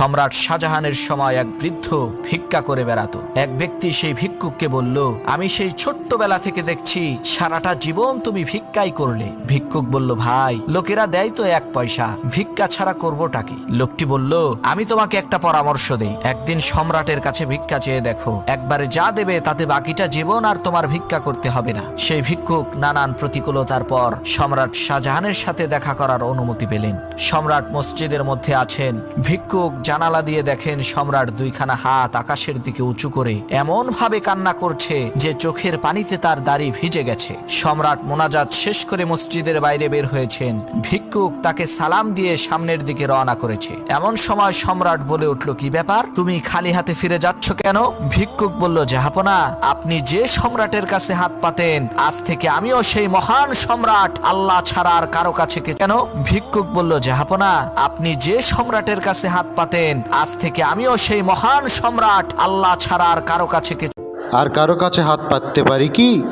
সম্রাট শাহজাহানের সময় এক বৃদ্ধ ভিক্ষা করে বেড়াতো। এক ব্যক্তি সেই ভিক্ষুককে বলল, আমি সেই ছোট্টবেলা থেকে দেখছি, সারাটা জীবন তুমি ভিক্ষাই করলে। ভিক্ষুক বলল, ভাই, লোকেরা দেয় তো এক পয়সা, ভিক্ষা ছাড়া করবোটা কি? লোকটি বলল, আমি তোমাকে একটা পরামর্শ দেই। একদিন সম্রাটের কাছে ভিক্ষা চেয়ে দেখো, একবারে যা দেবে তাতে বাকিটা জীবন আর তোমার ভিক্ষা করতে হবে না। সেই ভিক্ষুক নানান প্রতিকূলতার পর সম্রাট শাহজাহানের সাথে দেখা করার অনুমতি পেলেন। সম্রাট মসজিদের মধ্যে আছেন। ভিক্ষুক জানালা দিয়ে দেখেন সম্রাট দুইখানা হাত আকাশের দিকে উঁচু করে এমন ভাবে কান্না করছে যে চোখের পানিতে তার দাড়ি ভিজে গেছে। সম্রাট মোনাজাত শেষ করে মসজিদের বাইরে বের হয়েছেন। ভিক্ষুক তাকে সালাম দিয়ে সামনের দিকে রওনা করেছে। এমন সময় সম্রাট বলে উঠল, কি ব্যাপার? তুমি খালি হাতে ফিরে যাচ্ছ কেন? ভিক্ষুক বলল জাহাপনা আপনি যে সম্রাটের কাছে হাত পাতেন, আজ থেকে আমিও সেই মহান সম্রাট। আল্লাহ ছাড়া আর কারও কাছে কেন? ভিক্ষুক বলল জাহাপনা আপনি যে সম্রাটের কাছে হাত পাতেন আজ থেকে আমিও সেই মহান সম্রাট, আল্লাহ ছাড়া আর কারও কাছে আর কারও কাছে হাত পাততে পারি কি?